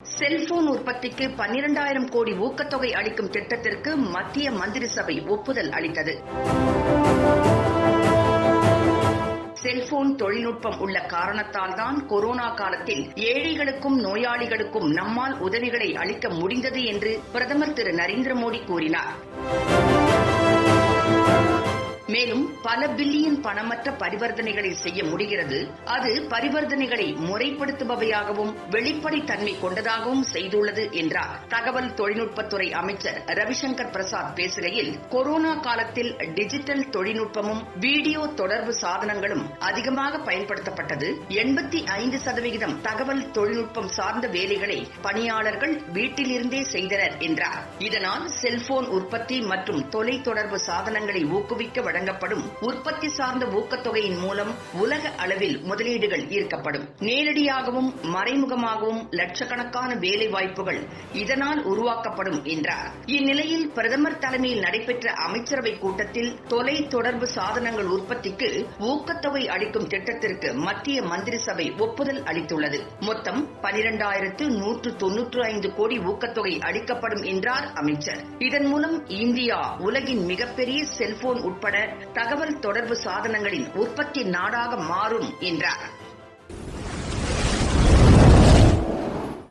Cellphone உற்பத்திக்கு பன்னிரண்டாயிரம் கோடி ஊக்கத்தொகை அளிக்கும் திட்டத்திற்கு மத்திய மந்திரி சபை ஒப்புதல் அளித்தது. செல்போன் தொழில்நுட்பம் உள்ள காரணத்தால் தான் கொரோனா காலத்தில் ஏழைகளுக்கும் நோயாளிகளுக்கும் நம்மால் உதவிகளை அளிக்க முடிந்தது என்று பிரதமர் திரு நரேந்திர மோடி கூறினார். மேலும் பல பில்லியன் பணமற்ற பரிவர்த்தனைகளை செய்ய முடிகிறது. அது பரிவர்த்தனைகளை முறைப்படுத்துபவையாகவும் வெளிப்படை தன்மை கொண்டதாகவும் செய்துள்ளது என்றார். தகவல் தொழில்நுட்பத்துறை அமைச்சர் ரவிசங்கர் பிரசாத் பேசுகையில் கொரோனா காலத்தில் டிஜிட்டல் தொழில்நுட்பமும் வீடியோ தொடர்பு சாதனங்களும் அதிகமாக பயன்படுத்தப்பட்டது. எண்பத்தி ஐந்து சதவிகிதம் தகவல் தொழில்நுட்பம் சார்ந்த வேலைகளை பணியாளர்கள் வீட்டிலிருந்தே செய்தனர் என்றார். இதனால் செல்போன் உற்பத்தி மற்றும் தொலைத்தொடர்பு சாதனங்களை ஊக்குவிக்க வழங்கப்படும் உற்பத்தி சார்ந்த ஊக்கத்தொகையின் மூலம் உலக அளவில் முதலீடுகள் ஈர்க்கப்படும். நேரடியாகவும் மறைமுகமாகவும் லட்சக்கணக்கான வேலை வாய்ப்புகள் இதனால் உருவாக்கப்படும் என்றார். இந்நிலையில் பிரதமர் தலைமையில் நடைபெற்ற அமைச்சரவை கூட்டத்தில் தொலை தொடர்பு சாதனங்கள் உற்பத்திக்கு ஊக்கத்தொகை அளிக்கும் திட்டத்திற்கு மத்திய மந்திரி சபை ஒப்புதல் அளித்துள்ளது. மொத்தம் பனிரெண்டாயிரத்து நூற்று தொன்னூற்று ஐந்து கோடி ஊக்கத்தொகை அளிக்கப்படும் என்றார் அமைச்சர். இதன் மூலம் இந்தியா உலகின் மிகப்பெரிய செல்போன் உட்பட தகவல் தொடர்பு சாதனங்களின் உற்பத்தி நாடாக மாறும் என்றார்.